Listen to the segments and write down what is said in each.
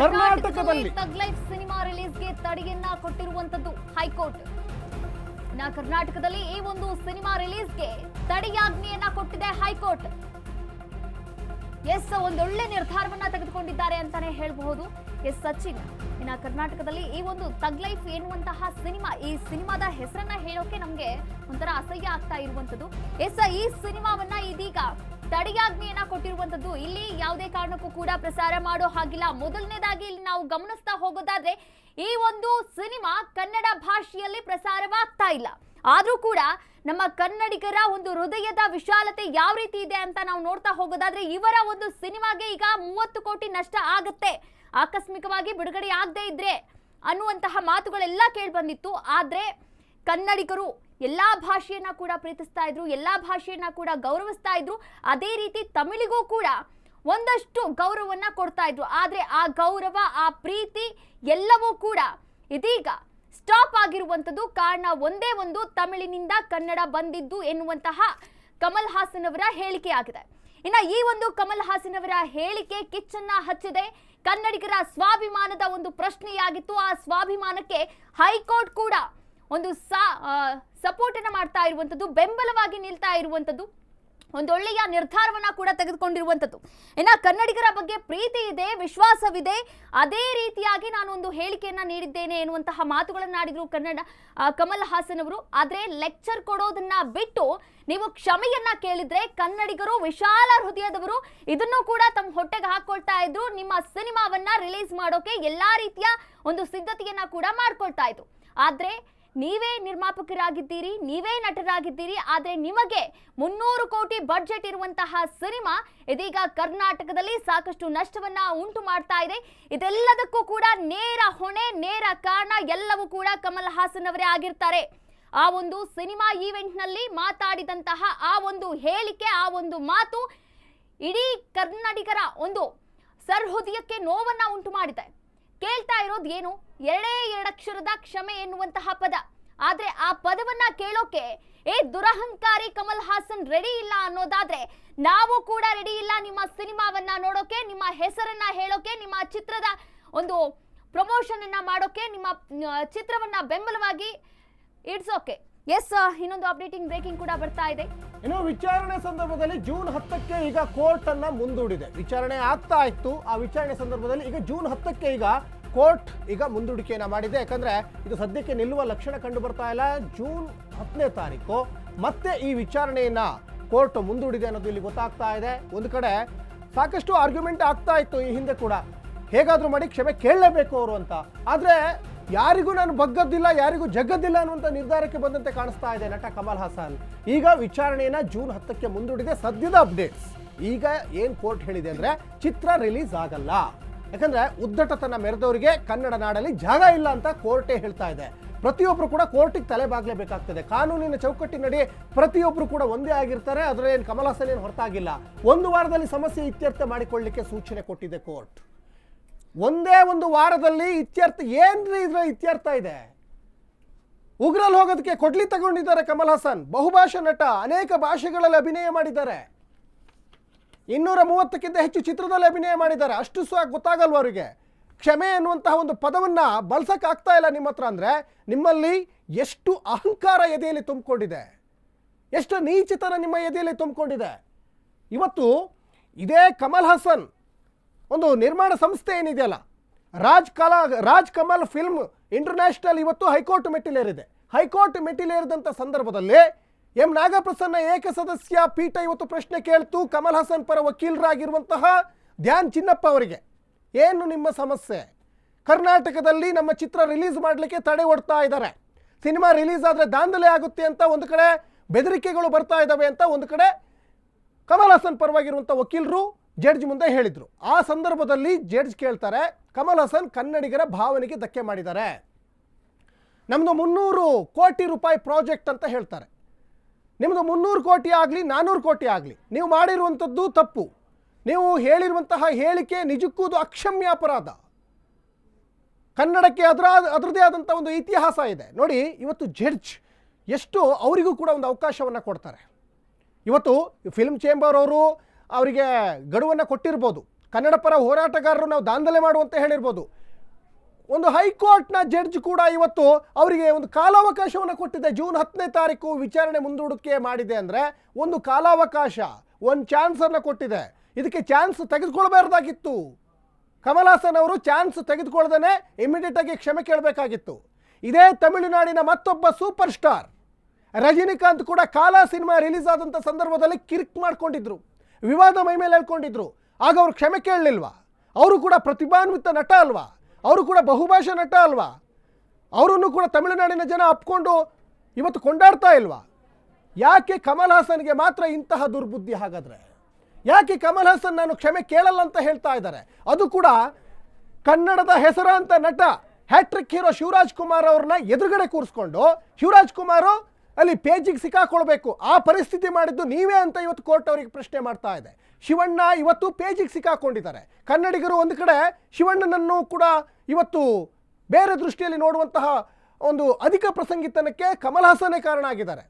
ಕರ್ನಾಟಕದಲ್ಲಿ ತಗ್ cinema ರಿಲೀಸ್ಗೆ ತಡೆಯನ್ನ ಕೊಟ್ಟಿರುವಂತದ್ದು high court. ಇನ್ನ ಕರ್ನಾಟಕದಲ್ಲಿ ಈ ಒಂದು ಸಿನಿಮಾ ರಿಲೀಸ್ಗೆ ತಡೆಯಾಜ್ಞೆಯನ್ನ ಕೊಟ್ಟಿದೆ ಹೈಕೋರ್ಟ್. ಎಸ್, ಒಂದೊಳ್ಳೆ ನಿರ್ಧಾರವನ್ನ ತೆಗೆದುಕೊಂಡಿದ್ದಾರೆ ಅಂತಾನೆ ಹೇಳಬಹುದು. ಎಸ್, ಸಚಿನ್, ಇನ್ನ ಕರ್ನಾಟಕದಲ್ಲಿ ಈ ಒಂದು ತಗ್ ಲೈಫ್ ಎನ್ನುವಂತಹ ಸಿನಿಮಾ, ಈ ಸಿನಿಮಾದ ಹೆಸರನ್ನ ಹೇಳೋಕೆ ನಮ್ಗೆ ಒಂಥರ ಅಸಹ್ಯ ಆಗ್ತಾ ಇರುವಂತದ್ದು. ಎಸ್, ಈ ಸಿನಿಮಾವನ್ನ ಇದೀಗ ತಡೆಯಾಜ್ಞೆಯನ್ನ ಕೊಟ್ಟಿರುವಂತದ್ದು ಇಲ್ಲಿ ಯಾವುದೇ ಕಾರಣಕ್ಕೂ ಕೂಡ ಪ್ರಸಾರ ಮಾಡೋ ಹಾಗಿಲ್ಲ. ಮೊದಲನೇದಾಗಿ ಇಲ್ಲಿ ನಾವು ಗಮನಿಸ್ತಾ ಹೋಗೋದಾದ್ರೆ, ಈ ಒಂದು ಸಿನಿಮಾ ಕನ್ನಡ ಭಾಷೆಯಲ್ಲಿ ಪ್ರಸಾರವಾಗ್ತಾ ಇಲ್ಲ. ಆದರೂ ಕೂಡ ನಮ್ಮ ಕನ್ನಡಿಗರ ಒಂದು ಹೃದಯದ ವಿಶಾಲತೆ ಯಾವ ರೀತಿ ಇದೆ ಅಂತ ನಾವು ನೋಡ್ತಾ ಹೋಗೋದಾದ್ರೆ, ಇವರ ಒಂದು ಸಿನಿಮಾಗೆ ಈಗ ಮೂವತ್ತು ಕೋಟಿ ನಷ್ಟ ಆಗುತ್ತೆ. ಆಕಸ್ಮಿಕವಾಗಿ ಬಿಡುಗಡೆ ಆಗದೆ ಇದ್ರೆ ಅನ್ನುವಂತಹ ಮಾತುಗಳೆಲ್ಲ ಕೇಳಿ ಬಂದಿತ್ತು. ಆದ್ರೆ ಕನ್ನಡಿಗರು ಎಲ್ಲಾ ಭಾಷೆಯನ್ನ ಕೂಡ ಪ್ರೀತಿಸ್ತಾ ಇದ್ರು, ಎಲ್ಲಾ ಭಾಷೆಯನ್ನ ಕೂಡ ಗೌರವಿಸ್ತಾ ಇದ್ರು. ಅದೇ ರೀತಿ ತಮಿಳಿಗೂ ಕೂಡ ಒಂದಷ್ಟು ಗೌರವವನ್ನು ಕೊಡ್ತಾ ಇದ್ರು. ಆದರೆ ಆ ಗೌರವ, ಆ ಪ್ರೀತಿ ಎಲ್ಲವೂ ಕೂಡ ಇದೀಗ ಸ್ಟಾಪ್ ಆಗಿರುವಂತದ್ದು ಕಾರಣ ಒಂದೇ ಒಂದು, ತಮಿಳಿನಿಂದ ಕನ್ನಡ ಬಂದಿದ್ದು ಎನ್ನುವಂತಹ ಕಮಲ್ ಹಾಸನ್ ಅವರ ಹೇಳಿಕೆ ಆಗಿದೆ. ಇನ್ನ ಈ ಒಂದು ಕಮಲ್ ಹಾಸನ್ ಅವರ ಹೇಳಿಕೆ ಕಿಚ್ಚನ್ನ ಹಚ್ಚಿದೆ. ಕನ್ನಡಿಗರ ಸ್ವಾಭಿಮಾನದ ಒಂದು ಪ್ರಶ್ನೆಯಾಗಿತ್ತು. ಆ ಸ್ವಾಭಿಮಾನಕ್ಕೆ ಹೈಕೋರ್ಟ್ ಕೂಡ ಒಂದು ಸಪೋರ್ಟ್ ಅನ್ನ ಮಾಡ್ತಾ ಇರುವಂತದ್ದು ಬೆಂಬಲವಾಗಿ ನಿಲ್ತಾ ಇರುವಂತದ್ದು ಒಂದೊಳ್ಳೆಯ ನಿರ್ಧಾರವನ್ನ ಕೂಡ ತೆಗೆದುಕೊಂಡಿರುವಂತದ್ದು ಇನ್ನ ಕನ್ನಡಿಗರ ಬಗ್ಗೆ ಪ್ರೀತಿ ಇದೆ, ವಿಶ್ವಾಸವಿದೆ, ಅದೇ ರೀತಿಯಾಗಿ ನಾನು ಒಂದು ಹೇಳಿಕೆಯನ್ನ ನೀಡಿದ್ದೇನೆ ಎನ್ನುವಂತಹ ಮಾತುಗಳನ್ನ ಆಡಿದ್ರು ಕನ್ನಡ ಕಮಲ್ ಹಾಸನ್ ಅವರು. ಆದ್ರೆ ಲೆಕ್ಚರ್ ಕೊಡೋದನ್ನ ಬಿಟ್ಟು ನೀವು ಕ್ಷಮೆಯನ್ನ ಕೇಳಿದ್ರೆ ಕನ್ನಡಿಗರು ವಿಶಾಲ ಹೃದಯದವರು. ಇದನ್ನು ಕೂಡ ತಮ್ಮ ಹೊಟ್ಟೆಗೆ ಹಾಕೊಳ್ತಾ ಇದ್ರು. ನಿಮ್ಮ ಸಿನಿಮಾವನ್ನ ರಿಲೀಸ್ ಮಾಡೋಕೆ ಎಲ್ಲಾ ರೀತಿಯ ಒಂದು ಸಿದ್ಧತೆಯನ್ನ ಕೂಡ ಮಾಡ್ಕೊಳ್ತಾ ಇದ್ರು. ಆದ್ರೆ ನೀವೇ ನಿರ್ಮಾಪಕರಾಗಿದ್ದೀರಿ, ನೀವೇ ನಟರಾಗಿದ್ದೀರಿ, ಆದರೆ ನಿಮಗೆ ಮುನ್ನೂರು ಕೋಟಿ ಬಡ್ಜೆಟ್ ಇರುವಂತಹ ಸಿನಿಮಾ ಇದೀಗ ಕರ್ನಾಟಕದಲ್ಲಿ ಸಾಕಷ್ಟು ನಷ್ಟವನ್ನ ಉಂಟು ಮಾಡ್ತಾ ಇದೆ. ಇದೆಲ್ಲದಕ್ಕೂ ಕೂಡ ನೇರ ಹೊಣೆ, ನೇರ ಕಾರಣ ಎಲ್ಲವೂ ಕೂಡ ಕಮಲ್ ಹಾಸನ್ ಅವರೇ ಆಗಿರ್ತಾರೆ. ಆ ಒಂದು ಸಿನಿಮಾ ಈವೆಂಟ್ನಲ್ಲಿ ಮಾತಾಡಿದಂತಹ ಆ ಒಂದು ಹೇಳಿಕೆ, ಆ ಒಂದು ಮಾತು ಇಡೀ ಕನ್ನಡಿಗರ ಒಂದು ಸರ್ಹೃದಯಕ್ಕೆ ನೋವನ್ನ ಉಂಟು ಮಾಡಿದೆ. ಕೇಳ್ತಾ ಇರೋದು ಏನು? ಎರಡೇ ಎರಡಕ್ಷರದ ಕ್ಷಮೆ ಎನ್ನುವಂತಹ ಪದ. ಆದ್ರೆ ಆ ಪದವನ್ನ ಕೇಳೋಕೆ, ಏ ದುರಹಂಕಾರಿ ಕಮಲ್ ಹಾಸನ್ ರೆಡಿ ಇಲ್ಲ ಅನ್ನೋದಾದ್ರೆ ನಾವು ಕೂಡ ರೆಡಿ ಇಲ್ಲ ನಿಮ್ಮ ಸಿನಿಮಾವನ್ನ ನೋಡೋಕೆ, ನಿಮ್ಮ ಹೆಸರನ್ನ ಹೇಳೋಕೆ, ನಿಮ್ಮ ಚಿತ್ರದ ಒಂದು ಪ್ರಮೋಷನ್ ಅನ್ನ ಮಾಡೋಕೆ, ನಿಮ್ಮ ಚಿತ್ರವನ್ನ ಬೆಂಬಲವಾಗಿ ಇಡ್ಸೋಕೆ. ಎಸ್ ಇನ್ನೊಂದು ಅಪ್ಡೇಟಿಂಗ್ ಬ್ರೇಕಿಂಗ್ ಕೂಡ ಬರ್ತಾ ಇದೆ. ಇನ್ನು ವಿಚಾರಣೆ ಸಂದರ್ಭದಲ್ಲಿ ಜೂನ್ ಹತ್ತಕ್ಕೆ ಈಗ ಕೋರ್ಟ್ ಅನ್ನ ಮುಂದೂಡಿದೆ. ವಿಚಾರಣೆ ಆಗ್ತಾ ಇತ್ತು. ಆ ವಿಚಾರಣೆ ಸಂದರ್ಭದಲ್ಲಿ ಈಗ ಜೂನ್ ಹತ್ತಕ್ಕೆ ಈಗ ಕೋರ್ಟ್ ಈಗ ಮುಂದೂಡಿಕೆಯನ್ನು ಮಾಡಿದೆ. ಯಾಕಂದರೆ ಇದು ಸದ್ಯಕ್ಕೆ ನಿಲ್ಲುವ ಲಕ್ಷಣ ಕಂಡು ಬರ್ತಾ ಇಲ್ಲ. ಜೂನ್ ಹತ್ತನೇ ತಾರೀಕು. ಮತ್ತೆ ಈ ವಿಚಾರಣೆಯನ್ನ ಕೋರ್ಟ್ ಮುಂದೂಡಿದೆ ಅನ್ನೋದು ಇಲ್ಲಿ ಗೊತ್ತಾಗ್ತಾ ಇದೆ. ಒಂದು ಕಡೆ ಸಾಕಷ್ಟು ಆರ್ಗ್ಯುಮೆಂಟ್ ಆಗ್ತಾ ಇತ್ತು ಈ ಹಿಂದೆ ಕೂಡ. ಹೇಗಾದರೂ ಮಾಡಿ ಕ್ಷಮೆ ಕೇಳಲೇಬೇಕು ಅವರು ಅಂತ. ಆದ್ರೆ ಯಾರಿಗೂ ನಾನು ಬಗ್ಗದ್ದಿಲ್ಲ, ಯಾರಿಗೂ ಜಗ್ಗದ್ದಿಲ್ಲ ಅನ್ನುವಂಥ ನಿರ್ಧಾರಕ್ಕೆ ಬಂದಂತೆ ಕಾಣಿಸ್ತಾ ಇದೆ ನಟ ಕಮಲ್ ಹಾಸನ್. ಈಗ ವಿಚಾರಣೆಯನ್ನ ಜೂನ್ ಹತ್ತಕ್ಕೆ ಮುಂದೂಡಿದೆ. ಸದ್ಯದ ಅಪ್ಡೇಟ್ಸ್. ಈಗ ಏನು ಕೋರ್ಟ್ ಹೇಳಿದೆ ಅಂದ್ರೆ ಚಿತ್ರ ರಿಲೀಸ್ ಆಗಲ್ಲ. ಯಾಕಂದ್ರೆ ಉದ್ದಟತನ ಮೆರೆದವರಿಗೆ ಕನ್ನಡ ನಾಡಲ್ಲಿ ಜಾಗ ಇಲ್ಲ ಅಂತ ಕೋರ್ಟೇ ಹೇಳ್ತಾ ಇದೆ. ಪ್ರತಿಯೊಬ್ಬರು ಕೂಡ ಕೋರ್ಟಿಗೆ ತಲೆ ಬಾಗ್ಲೇಬೇಕಾಗ್ತದೆ ಕಾನೂನಿನ ಚೌಕಟ್ಟಿನಡಿ ಪ್ರತಿಯೊಬ್ಬರು ಕೂಡ ಒಂದೇ ಆಗಿರ್ತಾರೆ ಅದರ ಏನು ಕಮಲ್ ಹಾಸನ್ ಏನು ಹೊರತಾಗಿಲ್ಲ. ಒಂದು ವಾರದಲ್ಲಿ ಸಮಸ್ಯೆ ಇತ್ಯರ್ಥ ಮಾಡಿಕೊಳ್ಳಿಕ್ಕೆ ಸೂಚನೆ ಕೊಟ್ಟಿದೆ ಕೋರ್ಟ್. ಒಂದೇ ಒಂದು ವಾರದಲ್ಲಿ ಇತ್ಯರ್ಥ, ಏನ್ರಿ ಇದ್ರ ಇತ್ಯರ್ಥ ಇದೆ? ಉಗ್ರಲ್ಲಿ ಹೋಗೋದಕ್ಕೆ ಕೊಡ್ಲಿ ತಗೊಂಡಿದ್ದಾರೆ ಕಮಲ್ ಹಾಸನ್. ಬಹುಭಾಷಾ ನಟ, ಅನೇಕ ಭಾಷೆಗಳಲ್ಲಿ ಅಭಿನಯ ಮಾಡಿದ್ದಾರೆ. ಇನ್ನೂರ ಮೂವತ್ತಕ್ಕಿಂತ ಹೆಚ್ಚು ಚಿತ್ರದಲ್ಲಿ ಅಭಿನಯ ಮಾಡಿದ್ದಾರೆ. ಅಷ್ಟು ಸಹ ಗೊತ್ತಾಗಲ್ವ ಅವರಿಗೆ? ಕ್ಷಮೆ ಎನ್ನುವಂತಹ ಒಂದು ಪದವನ್ನು ಬಳಸೋಕ್ಕಾಗ್ತಾ ಇಲ್ಲ ನಿಮ್ಮ ಹತ್ರ ಅಂದರೆ ನಿಮ್ಮಲ್ಲಿ ಎಷ್ಟು ಅಹಂಕಾರ ಎದೆಯಲ್ಲಿ ತುಂಬಿಕೊಂಡಿದೆ. ಎಷ್ಟು ನೀಚತನ ನಿಮ್ಮ ಎದೆಯಲ್ಲಿ ತುಂಬಿಕೊಂಡಿದೆ. ಇವತ್ತು ಇದೇ ಕಮಲ್ ಹಾಸನ್ ಒಂದು ನಿರ್ಮಾಣ ಸಂಸ್ಥೆ ಏನಿದೆಯಲ್ಲ? ರಾಜ್ ಕಲಾ, ರಾಜ್ ಕಮಲ್ ಫಿಲ್ಮ್ ಇಂಟರ್ನ್ಯಾಷನಲ್ ಇವತ್ತು ಹೈಕೋರ್ಟ್ ಮೆಟ್ಟಿಲೇರಿದೆ. ಹೈಕೋರ್ಟ್ ಮೆಟ್ಟಿಲೇರಿದಂಥ ಸಂದರ್ಭದಲ್ಲಿ ಎಂ ನಾಗಪ್ರಸನ್ನ ಏಕಸದಸ್ಯ ಪೀಠ ಇವತ್ತು ಪ್ರಶ್ನೆ ಕೇಳ್ತು. ಕಮಲ್ ಹಾಸನ್ ಪರ ವಕೀಲರಾಗಿರುವಂತಹ ಧ್ಯಾನ್ ಚಿನ್ನಪ್ಪ ಅವರಿಗೆ. ಏನು ನಿಮ್ಮ ಸಮಸ್ಯೆ? ಕರ್ನಾಟಕದಲ್ಲಿ ನಮ್ಮ ಚಿತ್ರ ರಿಲೀಸ್ ಮಾಡಲಿಕ್ಕೆ ತಡೆ ಒಡ್ತಾ ಇದ್ದಾರೆ. ಸಿನಿಮಾ ರಿಲೀಸ್ ಆದರೆ ದಾಂಧಲೆ ಆಗುತ್ತೆ ಅಂತ ಒಂದು ಕಡೆ ಬೆದರಿಕೆಗಳು ಬರ್ತಾ ಇದ್ದಾವೆ ಅಂತ ಒಂದು ಕಡೆ ಕಮಲ್ ಹಾಸನ್ ಪರವಾಗಿರುವಂಥ ವಕೀಲರು ಜಡ್ಜ್ ಮುಂದೆ ಹೇಳಿದರು. ಆ ಸಂದರ್ಭದಲ್ಲಿ ಜಡ್ಜ್ ಕೇಳ್ತಾರೆ, ಕಮಲ್ ಹಾಸನ್ ಕನ್ನಡಿಗರ ಭಾವನೆಗೆ ಧಕ್ಕೆ ಮಾಡಿದ್ದಾರೆ. ನಮ್ಮದು ಮುನ್ನೂರು ಕೋಟಿ ರೂಪಾಯಿ ಪ್ರಾಜೆಕ್ಟ್ ಅಂತ ಹೇಳ್ತಾರೆ. ನಿಮ್ಮದು ಮುನ್ನೂರು ಕೋಟಿ ಆಗಲಿ ನಾನ್ನೂರು ಕೋಟಿ ಆಗಲಿ, ನೀವು ಮಾಡಿರುವಂಥದ್ದು ತಪ್ಪು. ನೀವು ಹೇಳಿರುವಂತಹ ಹೇಳಿಕೆ ನಿಜಕ್ಕೂ ಅದು ಅಕ್ಷಮ್ಯ ಅಪರಾಧ ಕನ್ನಡಕ್ಕೆ ಅದರ ಅದರದೇ ಆದಂಥ ಒಂದು ಇತಿಹಾಸ ಇದೆ. ನೋಡಿ, ಇವತ್ತು ಜಡ್ಜ್ ಎಷ್ಟು ಅವರಿಗೂ ಕೂಡ ಒಂದು ಅವಕಾಶವನ್ನು ಕೊಡ್ತಾರೆ. ಇವತ್ತು ಫಿಲ್ಮ್ ಚೇಂಬರ್ ಅವರು ಅವರಿಗೆ ಗಡುವನ್ನು ಕೊಟ್ಟಿರ್ಬೋದು. ಕನ್ನಡ ಪರ ಹೋರಾಟಗಾರರು ನಾವು ದಾಂಧಲೆ ಮಾಡುವಂತೆ ಹೇಳಿರ್ಬೋದು. ಒಂದು ಹೈಕೋರ್ಟ್ನ ಜಡ್ಜ್ ಕೂಡ ಇವತ್ತು ಅವರಿಗೆ ಒಂದು ಕಾಲಾವಕಾಶವನ್ನು ಕೊಟ್ಟಿದೆ. ಜೂನ್ ಹತ್ತನೇ ತಾರೀಕು ವಿಚಾರಣೆ ಮುಂದೂಡಿಕೆ ಮಾಡಿದೆ ಅಂದರೆ ಒಂದು ಕಾಲಾವಕಾಶ ಒಂದು ಚಾನ್ಸನ್ನು ಕೊಟ್ಟಿದೆ. ಇದಕ್ಕೆ ಚಾನ್ಸ್ ತೆಗೆದುಕೊಳ್ಬಾರ್ದಾಗಿತ್ತು. ಕಮಲ್ ಹಾಸನ್ ಅವರು ಚಾನ್ಸ್ ತೆಗೆದುಕೊಳ್ಳದೇ ಇಮಿಡಿಯೇಟ್ ಆಗಿ ಕ್ಷಮೆ ಕೇಳಬೇಕಾಗಿತ್ತು. ಇದೇ ತಮಿಳುನಾಡಿನ ಮತ್ತೊಬ್ಬ ಸೂಪರ್ ಸ್ಟಾರ್ ರಜನಿಕಾಂತ್ ಕೂಡ ಕಾಲಾ ಸಿನಿಮಾ ರಿಲೀಸ್ ಆದಂಥ ಸಂದರ್ಭದಲ್ಲಿ ಕಿರಿಕ್ ಮಾಡ್ಕೊಂಡಿದ್ರು. ವಿವಾದ ಮೈ ಮೇಲೆ ಹೇಳ್ಕೊಂಡಿದ್ರು. ಆಗ ಅವರು ಕ್ಷಮೆ ಕೇಳಲಿಲ್ವಾ? ಅವರು ಕೂಡ ಪ್ರತಿಭಾನ್ವಿತ ನಟ ಅಲ್ವಾ? ಅವರು ಕೂಡ ಬಹುಭಾಷಾ ನಟ ಅಲ್ವಾ? ಅವರನ್ನು ಕೂಡ ತಮಿಳುನಾಡಿನ ಜನ ಅಪ್ಕೊಂಡು ಇವತ್ತು ಕೊಂಡಾಡ್ತಾ ಇಲ್ವಾ? ಯಾಕೆ ಕಮಲ್ ಹಾಸನ್ಗೆ ಮಾತ್ರ ಇಂತಹ ದುರ್ಬುದ್ಧಿ ಹಾಗಾದ್ರೆ? ಯಾಕೆ ಕಮಲ್ ಹಾಸನ್ ನಾನು ಕ್ಷಮೆ ಕೇಳಲ್ಲ ಅಂತ ಹೇಳ್ತಾ ಇದ್ದಾರೆ? ಅದು ಕೂಡ ಕನ್ನಡದ ಹೆಸರಾಂತ ನಟ ಹ್ಯಾಟ್ರಿಕ್ ಹೀರೋ ಶಿವರಾಜ್ ಕುಮಾರ್ ಅವ್ರನ್ನ ಎದುರುಗಡೆ ಕೂರಿಸ್ಕೊಂಡು, ಶಿವರಾಜ್ ಕುಮಾರ್ ಅಲ್ಲಿ ಪೇಜಿಗೆ ಸಿಕ್ಕಾಕೊಳ್ಬೇಕು. ಆ ಪರಿಸ್ಥಿತಿ ಮಾಡಿದ್ದು ನೀವೇ ಅಂತ ಇವತ್ತು ಕೋರ್ಟ್ ಅವರಿಗೆ ಪ್ರಶ್ನೆ ಮಾಡ್ತಾ ಇದೆ. ಶಿವಣ್ಣ ಇವತ್ತು ಪೇಜಿಗೆ ಸಿಕ್ಕಾಕೊಂಡಿದ್ದಾರೆ. ಕನ್ನಡಿಗರು ಒಂದು ಕಡೆ ಶಿವಣ್ಣನನ್ನು ಕೂಡ ಇವತ್ತು ಬೇರೆ ದೃಷ್ಟಿಯಲ್ಲಿ ನೋಡುವಂತಹ ಒಂದು ಅಧಿಕ ಪ್ರಸಂಗಿತನಕ್ಕೆ ಕಮಲ್ ಹಾಸನೇ ಕಾರಣ ಆಗಿದ್ದಾರೆ.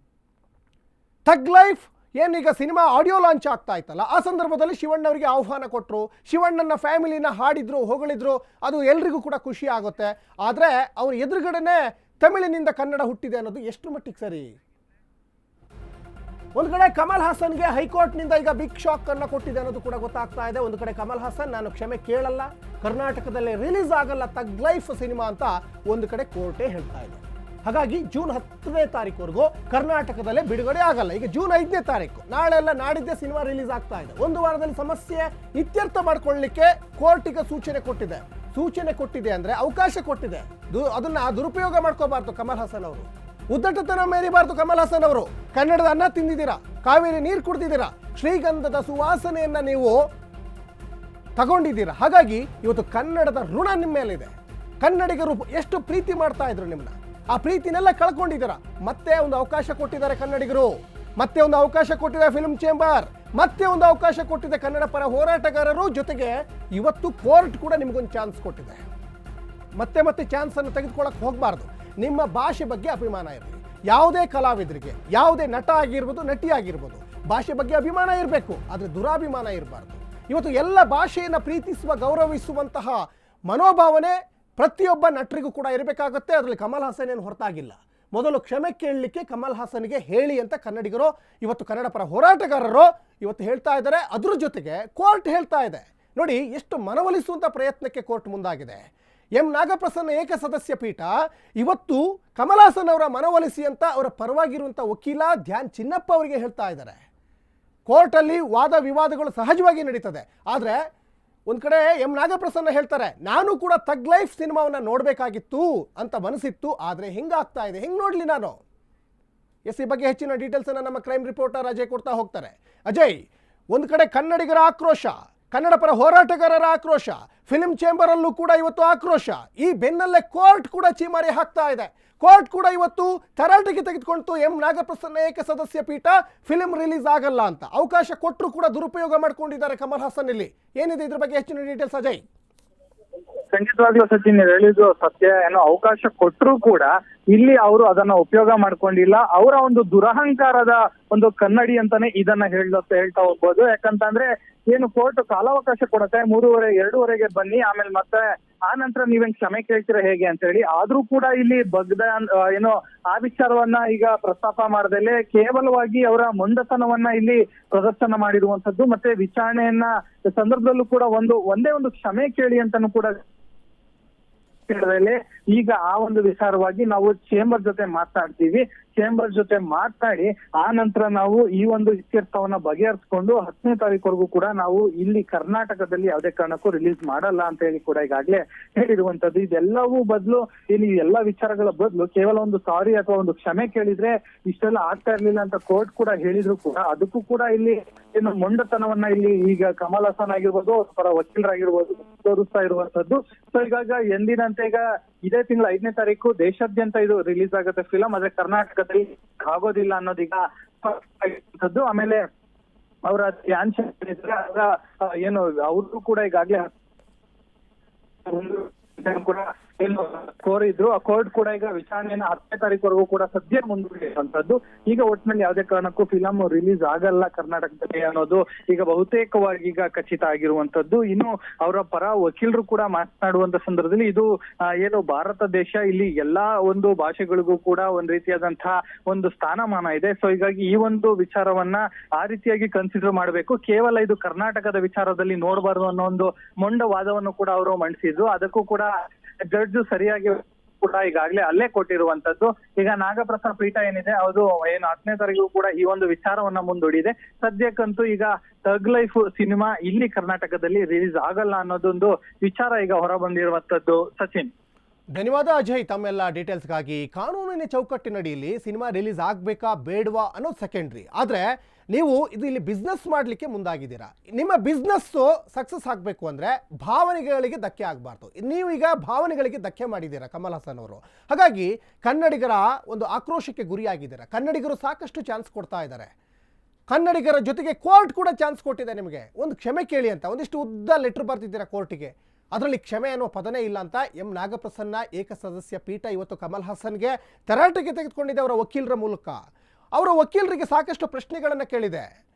ಥಗ್ ಲೈಫ್ ಏನೀಗ ಸಿನಿಮಾ ಆಡಿಯೋ ಲಾಂಚ್ ಆಗ್ತಾ ಇತ್ತಲ್ಲ, ಆ ಸಂದರ್ಭದಲ್ಲಿ ಶಿವಣ್ಣ ಅವರಿಗೆ ಆಹ್ವಾನ ಕೊಟ್ಟರು ಶಿವಣ್ಣನ ಫ್ಯಾಮಿಲಿನ ಹಾಡಿದ್ರು, ಹೊಗಳಿದ್ರು, ಅದು ಎಲ್ರಿಗೂ ಕೂಡ ಖುಷಿ ಆಗುತ್ತೆ. ಆದರೆ ಅವ್ರ ಎದುರುಗಡೆನೆ ತಮಿಳಿನಿಂದ ಕನ್ನಡ ಹುಟ್ಟಿದೆ ಅನ್ನೋದು ಎಷ್ಟು ಮಟ್ಟಿಗೆ ಸರಿ? ಒಂದು ಕಡೆ ಕಮಲ್ ಹಾಸನ್ಗೆ ಹೈಕೋರ್ಟ್ನಿಂದ ಈಗ ಬಿಗ್ ಶಾಕ್ ಅನ್ನು ಕೊಟ್ಟಿದೆ ಅನ್ನೋದು ಕೂಡ ಗೊತ್ತಾಗ್ತಾ ಇದೆ. ಒಂದು ಕಡೆ ಕಮಲ್ ಹಾಸನ್, ನಾನು ಕ್ಷಮೆ ಕೇಳಲ್ಲ. ಕರ್ನಾಟಕದಲ್ಲಿ ರಿಲೀಸ್ ಆಗಲ್ಲ, ತಗ್ ಲೈಫ್ ಸಿನಿಮಾ ಅಂತ ಒಂದು ಕಡೆ ಕೋರ್ಟೇ ಹೇಳ್ತಾ ಇದೆ. ಹಾಗಾಗಿ ಜೂನ್ ಹತ್ತನೇ ತಾರೀಕುವರೆಗೂ ಕರ್ನಾಟಕದಲ್ಲೇ ಬಿಡುಗಡೆ ಆಗಲ್ಲ. ಈಗ ಜೂನ್ ಐದನೇ ತಾರೀಕು ನಾಳೆ ಎಲ್ಲ ನಾಡಿದ್ದೇ ಸಿನಿಮಾ ರಿಲೀಸ್ ಆಗ್ತಾ ಇದೆ. ಒಂದು ವಾರದಲ್ಲಿ ಸಮಸ್ಯೆ ಇತ್ಯರ್ಥ ಮಾಡ್ಕೊಳ್ಳಿಕ್ಕೆ ಕೋರ್ಟ್ ಈಗ ಸೂಚನೆ ಕೊಟ್ಟಿದೆ. ಸೂಚನೆ ಕೊಟ್ಟಿದೆ ಅಂದ್ರೆ ಅವಕಾಶ ಕೊಟ್ಟಿದೆ. ಅದನ್ನ ದುರುಪಯೋಗ ಮಾಡ್ಕೋಬಾರ್ದು ಕಮಲ್ ಹಾಸನ್ ಅವರು. ಉದ್ದಟತನ ಮೇರಿಬಾರ್ದು ಕಮಲ್ ಹಾಸನ್ ಅವರು. ಕನ್ನಡದ ಅನ್ನ ತಿಂದಿದ್ದೀರಾ? ಕಾವೇರಿ ನೀರು ಕುಡ್ದಿದ್ದೀರಾ? ಶ್ರೀಗಂಧದ ಸುವಾಸನೆಯನ್ನ ನೀವು ತಗೊಂಡಿದ್ದೀರಾ? ಹಾಗಾಗಿ ಇವತ್ತು ಕನ್ನಡದ ಋಣ ನಿಮ್ಮ ಮೇಲಿದೆ. ಕನ್ನಡಿಗರು ಎಷ್ಟು ಪ್ರೀತಿ ಮಾಡ್ತಾ ಇದ್ರು ನಿಮ್ಮನ್ನ ಆ ಪ್ರೀತಿನೆಲ್ಲ ಕಳ್ಕೊಂಡಿದ್ದೀರಾ? ಮತ್ತೆ ಒಂದು ಅವಕಾಶ ಕೊಟ್ಟಿದ್ದಾರೆ ಕನ್ನಡಿಗರು. ಮತ್ತೆ ಒಂದು ಅವಕಾಶ ಕೊಟ್ಟಿದೆ ಫಿಲ್ಮ್ ಚೇಂಬರ್. ಮತ್ತೆ ಒಂದು ಅವಕಾಶ ಕೊಟ್ಟಿದೆ ಕನ್ನಡ ಪರ ಹೋರಾಟಗಾರರು ಜೊತೆಗೆ ಇವತ್ತು ಕೋರ್ಟ್ ಕೂಡ ನಿಮಗೊಂದು ಚಾನ್ಸ್ ಕೊಟ್ಟಿದೆ. ಮತ್ತೆ ಮತ್ತೆ ಚಾನ್ಸನ್ನು ಅನ್ನು ತೆಗೆದುಕೊಳ್ಳಕ್ಕೆ ಹೋಗಬಾರ್ದು. ನಿಮ್ಮ ಭಾಷೆ ಬಗ್ಗೆ ಅಭಿಮಾನ ಇರಲಿ. ಯಾವುದೇ ಕಲಾವಿದರಿಗೆ, ಯಾವುದೇ ನಟ ಆಗಿರ್ಬೋದು, ನಟಿ ಆಗಿರ್ಬೋದು, ಭಾಷೆ ಬಗ್ಗೆ ಅಭಿಮಾನ ಇರಬೇಕು, ಆದರೆ ದುರಾಭಿಮಾನ ಇರಬಾರ್ದು. ಇವತ್ತು ಎಲ್ಲ ಭಾಷೆಯನ್ನು ಪ್ರೀತಿಸುವ, ಗೌರವಿಸುವಂತಹ ಮನೋಭಾವನೆ ಪ್ರತಿಯೊಬ್ಬ ನಟರಿಗೂ ಕೂಡ ಇರಬೇಕಾಗುತ್ತೆ. ಅದರಲ್ಲಿ ಕಮಲ್ ಹಾಸನ್ ಏನು ಹೊರತಾಗಿಲ್ಲ. ಮೊದಲು ಕ್ಷಮೆ ಕೇಳಲಿಕ್ಕೆ ಕಮಲ್ ಹಾಸನ್ಗೆ ಹೇಳಿ ಅಂತ ಕನ್ನಡಿಗರು, ಇವತ್ತು ಕನ್ನಡ ಪರ ಹೋರಾಟಗಾರರು ಇವತ್ತು ಹೇಳ್ತಾ ಇದ್ದಾರೆ. ಅದ್ರ ಜೊತೆಗೆ ಕೋರ್ಟ್ ಹೇಳ್ತಾ ಇದೆ. ನೋಡಿ, ಎಷ್ಟು ಮನವೊಲಿಸುವಂಥ ಪ್ರಯತ್ನಕ್ಕೆ ಕೋರ್ಟ್ ಮುಂದಾಗಿದೆ. ಎಂ ನಾಗಪ್ರಸನ್ನ ಏಕ ಸದಸ್ಯ ಪೀಠ, ಇವತ್ತು ಕಮಲಾಸನ್ ಅವರ ಮನವೊಲಿಸಿ ಅಂತ ಅವರ ಪರವಾಗಿರುವಂಥ ವಕೀಲ ಧ್ಯಾನ್ ಚಿನ್ನಪ್ಪ ಅವರಿಗೆ ಹೇಳ್ತಾ ಇದ್ದಾರೆ. ಕೋರ್ಟಲ್ಲಿ ವಾದ ವಿವಾದಗಳು ಸಹಜವಾಗಿ ನಡೀತದೆ. ಆದರೆ ಒಂದು ಕಡೆ ಎಂ ನಾಗಪ್ರಸನ್ನ ಹೇಳ್ತಾರೆ, ನಾನು ಕೂಡ ತಗ್ ಲೈಫ್ ಸಿನಿಮಾವನ್ನು ನೋಡಬೇಕಾಗಿತ್ತು ಅಂತ ಮನಸ್ಸಿತ್ತು, ಆದರೆ ಹೆಂಗಾಗ್ತಾ ಇದೆ. ಹೆಂಗೆ ನೋಡಲಿ ನಾನು? ಎಸ್ ಈ ಬಗ್ಗೆ ಹೆಚ್ಚಿನ ಡೀಟೇಲ್ಸನ್ನು ನಮ್ಮ ಕ್ರೈಮ್ ರಿಪೋರ್ಟರ್ ಅಜಯ್ ಕೊಡ್ತಾ ಹೋಗ್ತಾರೆ. ಅಜಯ್, ಒಂದು ಕಡೆ ಕನ್ನಡಿಗರ ಆಕ್ರೋಶ. ಕನ್ನಡ ಪರ ಹೋರಾಟಗಾರರ ಆಕ್ರೋಶ. ಫಿಲ್ಮ್ ಚೇಂಬರಲ್ಲೂ ಕೂಡ ಇವತ್ತು ಆಕ್ರೋಶ. ಈ ಬೆನ್ನಲ್ಲೇ ಕೋರ್ಟ್ ಕೂಡ ಚೀಮಾರಿ ಹಾಕ್ತಾ ಇದೆ. ಕೋರ್ಟ್ ಕೂಡ ಇವತ್ತು ತರಾಟೆಗೆ ತೆಗೆದುಕೊಂಡು ಎಂ ನಾಗಪ್ರಸನ್ನ ಏಕ ಸದಸ್ಯ ಪೀಠ. ಫಿಲ್ಮ್ ರಿಲೀಸ್ ಆಗಲ್ಲ ಅಂತ. ಅವಕಾಶ ಕೊಟ್ಟರು ಕೂಡ ದುರುಪಯೋಗ ಮಾಡ್ಕೊಂಡಿದ್ದಾರೆ ಕಮಲ್ ಹಾಸನ್ ಇಲ್ಲಿ. ಏನಿದೆ ಇದ್ರ ಬಗ್ಗೆ ಹೆಚ್ಚಿನ ಡೀಟೇಲ್ಸ್ ಅಜಯ್? ಖಂಡಿತವಾಗ್ಲೂ ಸಚಿನ್ ಹೇಳಿದ್ದು ಸತ್ಯ. ಏನೋ ಅವಕಾಶ ಕೊಟ್ಟರು ಕೂಡ ಇಲ್ಲಿ ಅವರು ಅದನ್ನ ಉಪಯೋಗ ಮಾಡ್ಕೊಂಡಿಲ್ಲ. ಅವರ ಒಂದು ದುರಹಂಕಾರದ ಒಂದು ಕನ್ನಡಿ ಅಂತಾನೆ ಇದನ್ನ ಹೇಳ ಹೇಳ್ತಾ ಹೋಗ್ಬೋದು. ಯಾಕಂತಂದ್ರೆ ಏನು ಕೋರ್ಟ್ ಕಾಲಾವಕಾಶ ಕೊಡುತ್ತೆ, ಮೂರುವರೆ, ಎರಡೂವರೆಗೆ ಬನ್ನಿ, ಆಮೇಲೆ ಮತ್ತೆ ಆ ನಂತರ ನೀವೇನ್ ಕ್ಷಮೆ ಕೇಳ್ತೀರಾ ಹೇಗೆ ಅಂತ ಹೇಳಿ, ಆದ್ರೂ ಕೂಡ ಇಲ್ಲಿ ಬಗ್ದ ಏನೋ ಆ ವಿಚಾರವನ್ನ ಈಗ ಪ್ರಸ್ತಾಪ ಮಾಡದಲ್ಲಿ ಕೇವಲವಾಗಿ ಅವರ ಮೊಂಡತನವನ್ನ ಇಲ್ಲಿ ಪ್ರದರ್ಶನ ಮಾಡಿರುವಂತದ್ದು ಮತ್ತೆ ವಿಚಾರಣೆಯನ್ನ ಸಂದರ್ಭದಲ್ಲೂ ಕೂಡ ಒಂದು, ಒಂದೇ ಒಂದು ಕ್ಷಮೆ ಕೇಳಿ ಅಂತಾನು ಕೂಡ ಕೇಳಿದಲ್ಲಿ ಈಗ ಆ ಒಂದು ವಿಚಾರವಾಗಿ ನಾವು ಚೇಂಬರ್ ಜೊತೆ ಮಾತಾಡ್ತೀವಿ. ಚೇಂಬರ್ ಜೊತೆ ಮಾತಾಡಿ, ಆ ನಂತರ ನಾವು ಈ ಒಂದು ಇತ್ಯರ್ಥವನ್ನ ಬಗೆಹರಿಸ್ಕೊಂಡು ಹತ್ತನೇ ತಾರೀಕುವರೆಗೂ ಕೂಡ ನಾವು ಇಲ್ಲಿ ಕರ್ನಾಟಕದಲ್ಲಿ ಯಾವುದೇ ಕಾರಣಕ್ಕೂ ರಿಲೀಸ್ ಮಾಡಲ್ಲ ಅಂತ ಹೇಳಿ ಕೂಡ ಈಗಾಗ್ಲೇ ಹೇಳಿರುವಂತದ್ದು ಇದೆಲ್ಲವೂ ಬದಲು ಇಲ್ಲಿ ಎಲ್ಲಾ ವಿಚಾರಗಳ ಬದಲು ಕೇವಲ ಒಂದು ಸಾರಿ ಅಥವಾ ಒಂದು ಕ್ಷಮೆ ಕೇಳಿದ್ರೆ ಇಷ್ಟೆಲ್ಲ ಆಗ್ತಾ ಇರ್ಲಿಲ್ಲ ಅಂತ ಕೋರ್ಟ್ ಕೂಡ ಹೇಳಿದ್ರು ಕೂಡ, ಅದಕ್ಕೂ ಕೂಡ ಇಲ್ಲಿ ಏನು ಮೊಂಡತನವನ್ನ ಇಲ್ಲಿ ಈಗ ಕಮಲ್ ಹಾಸನ್ ಆಗಿರ್ಬೋದು ಅವ್ರ ಪರ ವಕೀಲರಾಗಿರ್ಬೋದು ತೋರಿಸ್ತಾ ಇರುವಂತದ್ದು ಸೊ ಈಗಾಗ ಎಂದಿನಂತೆ ಈಗ ಇದೇ ತಿಂಗಳ ಐದನೇ ತಾರೀಕು ದೇಶಾದ್ಯಂತ ಇದು ರಿಲೀಸ್ ಆಗುತ್ತೆ ಫಿಲಂ ಆದ್ರೆ ಕರ್ನಾಟಕದಲ್ಲಿ ಆಗೋದಿಲ್ಲ ಅನ್ನೋದೀಗ ಆಮೇಲೆ ಅವರ ಧ್ಯಾನ್ ಏನು ಅವ್ರಿಗೂ ಕೂಡ ಈಗಾಗ್ಲೇ ಕೂಡ ಏನು ಕೋರಿದ್ರು, ಆ ಕೋರ್ಟ್ ಕೂಡ ಈಗ ವಿಚಾರಣೆಯನ್ನ ಹತ್ತನೇ ತಾರೀಕುವರೆಗೂ ಕೂಡ ಸದ್ಯ ಮುಂದೂಡಿರುವಂತದ್ದು ಈಗ ಒಟ್ಟಿನಲ್ಲಿ ಯಾವುದೇ ಕಾರಣಕ್ಕೂ ಫಿಲಂ ರಿಲೀಸ್ ಆಗಲ್ಲ ಕರ್ನಾಟಕದಲ್ಲಿ ಅನ್ನೋದು ಈಗ ಬಹುತೇಕವಾಗಿ ಈಗ ಖಚಿತ ಆಗಿರುವಂತದ್ದು ಇನ್ನು ಅವರ ಪರ ವಕೀಲರು ಕೂಡ ಮಾತನಾಡುವಂತ ಸಂದರ್ಭದಲ್ಲಿ ಇದು ಏನು ಭಾರತ ದೇಶ ಇಲ್ಲಿ ಎಲ್ಲಾ ಒಂದು ಭಾಷೆಗಳಿಗೂ ಕೂಡ ಒಂದ್ ರೀತಿಯಾದಂತಹ ಒಂದು ಸ್ಥಾನಮಾನ ಇದೆ. ಸೊ ಹೀಗಾಗಿ ಈ ಒಂದು ವಿಚಾರವನ್ನ ಆ ರೀತಿಯಾಗಿ ಕನ್ಸಿಡರ್ ಮಾಡಬೇಕು. ಕೇವಲ ಇದು ಕರ್ನಾಟಕದ ವಿಚಾರದಲ್ಲಿ ನೋಡಬಾರದು ಅನ್ನೋ ಒಂದು ಮೊಂಡ ವಾದವನ್ನು ಕೂಡ ಅವರು ಮಂಡಿಸಿದ್ರು. ಅದಕ್ಕೂ ಕೂಡ ಜಡ್ಜ್ ಸರಿಯಾಗಿ ಕೂಡ ಈಗಾಗಲೇ ಅಲ್ಲೇ ಕೊಟ್ಟಿರುವಂತದ್ದು ಈಗ ನಾಗಪ್ರಸಾದ್ ಪೀಠ ಏನಿದೆ, ಅದು ಏನು ಹತ್ತನೇ ತಾರೀಕು ಕೂಡ ಈ ಒಂದು ವಿಚಾರವನ್ನ ಮುಂದೂಡಿದೆ. ಸದ್ಯಕ್ಕಂತೂ ಈಗ ತಗ್ ಲೈಫ್ ಸಿನಿಮಾ ಇಲ್ಲಿ ಕರ್ನಾಟಕದಲ್ಲಿ ರಿಲೀಸ್ ಆಗಲ್ಲ ಅನ್ನೋದೊಂದು ವಿಚಾರ ಈಗ ಹೊರ ಬಂದಿರುವಂತದ್ದು ಸಚಿನ್. ಧನ್ಯವಾದ ಅಜಯ್, ತಮ್ಮೆಲ್ಲ ಡೀಟೇಲ್ಸ್ಗಾಗಿ. ಕಾನೂನಿನ ಚೌಕಟ್ಟಿನಡಿಯಲ್ಲಿ ಸಿನಿಮಾ ರಿಲೀಸ್ ಆಗಬೇಕಾ ಬೇಡವಾ ಅನ್ನೋದು ಸೆಕೆಂಡ್ರಿ ಆದರೆ ನೀವು ಇದು ಇಲ್ಲಿ ಬಿಸ್ನೆಸ್ ಮಾಡಲಿಕ್ಕೆ ಮುಂದಾಗಿದ್ದೀರಾ. ನಿಮ್ಮ ಬಿಸ್ನೆಸ್ಸು ಸಕ್ಸಸ್ ಆಗಬೇಕು ಅಂದರೆ ಭಾವನೆಗಳಿಗೆ ಧಕ್ಕೆ ಆಗಬಾರ್ದು. ನೀವು ಈಗ ಭಾವನೆಗಳಿಗೆ ಧಕ್ಕೆ ಮಾಡಿದ್ದೀರಾ ಕಮಲ್ ಹಾಸನ್ ಅವರು. ಹಾಗಾಗಿ ಕನ್ನಡಿಗರ ಒಂದು ಆಕ್ರೋಶಕ್ಕೆ ಗುರಿಯಾಗಿದ್ದೀರಾ. ಕನ್ನಡಿಗರು ಸಾಕಷ್ಟು ಚಾನ್ಸ್ ಕೊಡ್ತಾ ಇದ್ದಾರೆ. ಕನ್ನಡಿಗರ ಜೊತೆಗೆ ಕೋರ್ಟ್ ಕೂಡ ಚಾನ್ಸ್ ಕೊಟ್ಟಿದೆ ನಿಮಗೆ. ಒಂದು ಕ್ಷಮೆ ಕೇಳಿ ಅಂತ, ಒಂದಿಷ್ಟು ಉದ್ದ ಲೆಟ್ರ್ ಬರ್ತಿದ್ದೀರಾ ಕೋರ್ಟಿಗೆ ಅದರಲ್ಲಿ ಕ್ಷಮೆ ಅನ್ನೋ ಪದನೇ ಇಲ್ಲ ಅಂತ ಎಂ ನಾಗಪ್ರಸನ್ನ ಏಕಸದಸ್ಯ ಪೀಠ ಇವತ್ತು ಕಮಲ್ ಹಾಸನ್ಗೆ ತರಾಟೆಗೆ ತೆಗೆದುಕೊಂಡಿದೆ ಅವರ ವಕೀಲರ ಮೂಲಕ. ಅವರ ವಕೀಲರಿಗೆ ಸಾಕಷ್ಟು ಪ್ರಶ್ನೆಗಳನ್ನು ಕೇಳಿದೆ.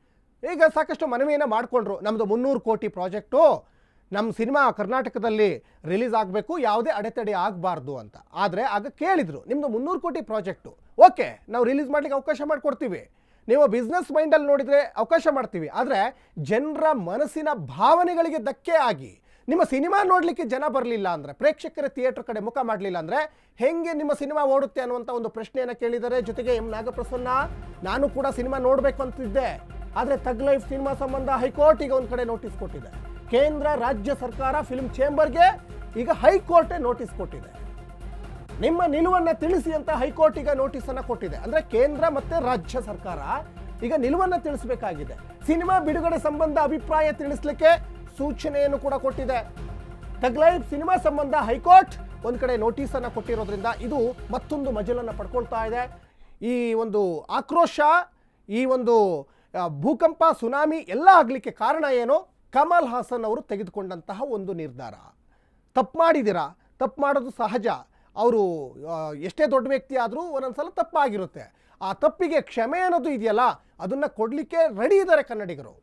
ಈಗ ಸಾಕಷ್ಟು ಮನವಿಯನ್ನು ಮಾಡಿಕೊಂಡ್ರು. ನಮ್ಮದು ಮುನ್ನೂರು ಕೋಟಿ ಪ್ರಾಜೆಕ್ಟು ನಮ್ಮ ಸಿನಿಮಾ ಕರ್ನಾಟಕದಲ್ಲಿ ರಿಲೀಸ್ ಆಗಬೇಕು, ಯಾವುದೇ ಅಡೆತಡೆ ಆಗಬಾರ್ದು ಅಂತ. ಆದರೆ ಆಗ ಕೇಳಿದರು ನಿಮ್ಮದು ಮುನ್ನೂರು ಕೋಟಿ ಪ್ರಾಜೆಕ್ಟು. ಓಕೆ, ನಾವು ರಿಲೀಸ್ ಮಾಡಲಿಕ್ಕೆ ಅವಕಾಶ ಮಾಡಿಕೊಡ್ತೀವಿ. ನೀವು ಬಿಸ್ನೆಸ್ ಮೈಂಡಲ್ಲಿ ನೋಡಿದರೆ ಅವಕಾಶ ಮಾಡ್ತೀವಿ. ಆದರೆ, ಜನರ ಮನಸ್ಸಿನ ಭಾವನೆಗಳಿಗೆ ಧಕ್ಕೆ ಆಗಿ ನಿಮ್ಮ ಸಿನಿಮಾ ನೋಡಲಿಕ್ಕೆ ಜನ ಬರಲಿಲ್ಲ ಅಂದರೆ, ಪ್ರೇಕ್ಷಕರ ಥಿಯೇಟರ್ ಕಡೆ ಮುಖ ಮಾಡಲಿಲ್ಲ ಅಂದರೆ, ಹೆಂಗೆ ನಿಮ್ಮ ಸಿನಿಮಾ ಓಡುತ್ತೆ ಅನ್ನುವಂಥ ಒಂದು ಪ್ರಶ್ನೆಯನ್ನು ಕೇಳಿದ್ದಾರೆ. ಜೊತೆಗೆ ಎಂ ನಾಗಪ್ರಸನ್ನ ನಾನು ಕೂಡ ಸಿನಿಮಾ ನೋಡಬೇಕು ಅಂತಿದ್ದೆ. ಆದರೆ ತಗ್ ಲೈಫ್ ಸಿನಿಮಾ ಸಂಬಂಧ ಹೈಕೋರ್ಟ್ ಈಗ ಒಂದು ಕಡೆ ನೋಟಿಸ್ ಕೊಟ್ಟಿದೆ. ಕೇಂದ್ರ, ರಾಜ್ಯ ಸರ್ಕಾರ ಫಿಲ್ಮ್ ಚೇಂಬರ್ಗೆ ಈಗ ಹೈಕೋರ್ಟೇ ನೋಟಿಸ್ ಕೊಟ್ಟಿದೆ. ನಿಮ್ಮ ನಿಲುವನ್ನ ತಿಳಿಸಿ ಅಂತ ಹೈಕೋರ್ಟ್ ಈಗ ನೋಟಿಸ್ ಅನ್ನ ಕೊಟ್ಟಿದೆ. ಅಂದ್ರೆ ಕೇಂದ್ರ ಮತ್ತೆ ರಾಜ್ಯ ಸರ್ಕಾರ ಈಗ ನಿಲುವನ್ನ ತಿಳಿಸಬೇಕಾಗಿದೆ. ಸಿನಿಮಾ ಬಿಡುಗಡೆ ಸಂಬಂಧ ಅಭಿಪ್ರಾಯ ತಿಳಿಸ್ಲಿಕ್ಕೆ ಸೂಚನೆಯನ್ನು ಕೂಡ ಕೊಟ್ಟಿದೆ. ತಗ್ಲೈಬ್ ಸಿನಿಮಾ ಸಂಬಂಧ ಹೈಕೋರ್ಟ್ ಒಂದು ಕಡೆ ನೋಟಿಸ್ ಅನ್ನ ಕೊಟ್ಟಿರೋದ್ರಿಂದ ಇದು ಮತ್ತೊಂದು ಮಜಲನ್ನು ಪಡ್ಕೊಳ್ತಾ ಇದೆ. ಈ ಒಂದು ಆಕ್ರೋಶ, ಈ ಒಂದು ಭೂಕಂಪ, ಸುನಾಮಿ ಎಲ್ಲ ಆಗಲಿಕ್ಕೆ ಕಾರಣ ಏನು? ಕಮಲ್ ಹಾಸನ್ ಅವರು ತೆಗೆದುಕೊಂಡಂತಹ ಒಂದು ನಿರ್ಧಾರ. ತಪ್ಪು ಮಾಡಿದ್ದೀರಾ ತಪ್ಪು ಮಾಡೋದು ಸಹಜ. ಅವರು ಎಷ್ಟೇ ದೊಡ್ಡ ವ್ಯಕ್ತಿ ಆದರೂ ಒಂದೊಂದ್ಸಲ ತಪ್ಪಾಗಿರುತ್ತೆ. ಆ ತಪ್ಪಿಗೆ ಕ್ಷಮೆ ಅನ್ನೋದು ಇದೆಯಲ್ಲ, ಅದನ್ನು ಕೊಡಲಿಕ್ಕೆ ರೆಡಿ ಇದ್ದಾರೆ ಕನ್ನಡಿಗರು.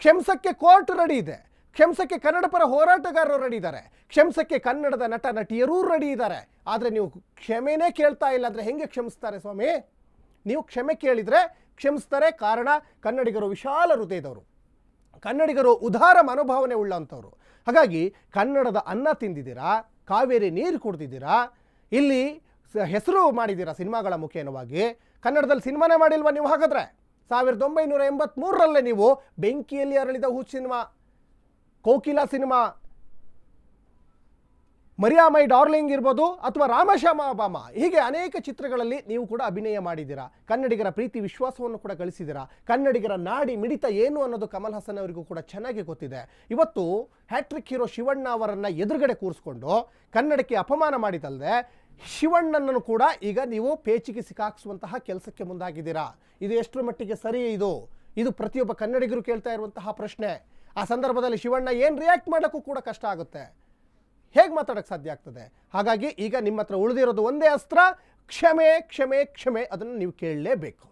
ಕ್ಷಮಿಸಕ್ಕೆ ಕೋರ್ಟ್ ರೆಡಿ ಇದೆ. ಕ್ಷಮಸಕ್ಕೆ ಕನ್ನಡ ಪರ ಹೋರಾಟಗಾರರು ರೆಡಿ ಇದ್ದಾರೆ. ಕ್ಷಮಿಸಕ್ಕೆ ಕನ್ನಡದ ನಟ ನಟಿಯರೂ ರೆಡಿ ಇದ್ದಾರೆ. ಆದರೆ ನೀವು ಕ್ಷಮೆನೇ ಕೇಳ್ತಾ ಇಲ್ಲ ಅಂದರೆ ಹೆಂಗೆ ಕ್ಷಮಿಸ್ತಾರೆ ಸ್ವಾಮಿ? ನೀವು ಕ್ಷಮೆ ಕೇಳಿದರೆ ಕ್ಷಮಿಸ್ತಾರೆ. ಕಾರಣ, ಕನ್ನಡಿಗರು ವಿಶಾಲ ಹೃದಯದವರು. ಕನ್ನಡಿಗರು ಉದಾರ ಮನೋಭಾವನೆ ಉಳ್ಳಂಥವ್ರು. ಹಾಗಾಗಿ ಕನ್ನಡದ ಅನ್ನ ತಿಂದಿದ್ದೀರಾ? ಕಾವೇರಿ ನೀರು ಕುಡ್ದಿದ್ದೀರಾ? ಇಲ್ಲಿ ಹೆಸರು ಮಾಡಿದ್ದೀರಾ ಸಿನಿಮಾಗಳ ಮುಖೇನವಾಗಿ? ಕನ್ನಡದಲ್ಲಿ ಸಿನಿಮಾನೇ ಮಾಡಿಲ್ವಾ ನೀವು ಹಾಗಾದ್ರೆ? ಸಾವಿರದ ಒಂಬೈನೂರ ಎಂಬತ್ತ್ಮೂರರಲ್ಲೇ ನೀವು ಬೆಂಕಿಯಲ್ಲಿ ಅರಳಿದ ಹೂ cinema, Kokila cinema Maria My darling ಇರ್ಬೋದು ಅಥವಾ ರಾಮಶ್ಯಾಮ ಬಾಮ ಹೀಗೆ ಅನೇಕ ಚಿತ್ರಗಳಲ್ಲಿ ನೀವು ಕೂಡ ಅಭಿನಯ ಮಾಡಿದ್ದೀರಾ. ಕನ್ನಡಿಗರ ಪ್ರೀತಿ, ವಿಶ್ವಾಸವನ್ನು ಕೂಡ ಗಳಿಸಿದ್ದೀರಾ. ಕನ್ನಡಿಗರ ನಾಡಿ ಮಿಡಿತ ಏನು ಅನ್ನೋದು ಕಮಲ್ ಹಾಸನ್ ಅವರಿಗೂ ಕೂಡ ಚೆನ್ನಾಗಿ ಗೊತ್ತಿದೆ. ಇವತ್ತು ಹ್ಯಾಟ್ರಿಕ್ ಹೀರೋ ಶಿವಣ್ಣ ಅವರನ್ನು ಎದುರುಗಡೆ ಕೂರಿಸ್ಕೊಂಡು ಕನ್ನಡಕ್ಕೆ ಅಪಮಾನ ಮಾಡಿದಲ್ಲದೆ ಶಿವಣ್ಣನನ್ನು ಕೂಡ ಈಗ ನೀವು ಪೇಚಿಗೆ ಸಿಕ್ಕಾಕ್ಸುವಂತಹ ಕೆಲಸಕ್ಕೆ ಮುಂದಾಗಿದ್ದೀರಾ? ಇದು ಎಷ್ಟರ ಮಟ್ಟಿಗೆ ಸರಿ ಇದು? ಇದು ಪ್ರತಿಯೊಬ್ಬ ಕನ್ನಡಿಗರು ಕೇಳ್ತಾ ಇರುವಂತಹ ಪ್ರಶ್ನೆ. ಆ ಸಂದರ್ಭದಲ್ಲಿ ಶಿವಣ್ಣ ಏನು ರಿಯಾಕ್ಟ್ ಮಾಡೋಕ್ಕೂ ಕೂಡ ಕಷ್ಟ ಆಗುತ್ತೆ. ಹೇಗೆ ಮಾತಾಡೋಕ್ಕೆ ಸಾಧ್ಯ ಆಗ್ತದೆ? ಹಾಗಾಗಿ ಈಗ ನಿಮ್ಮ ಹತ್ರ ಉಳಿದಿರೋದು ಒಂದೇ ಅಸ್ತ್ರ, ಕ್ಷಮೆ ಕ್ಷಮೆ ಕ್ಷಮೆ, ಅದನ್ನು ನೀವು ಕೇಳಲೇಬೇಕು.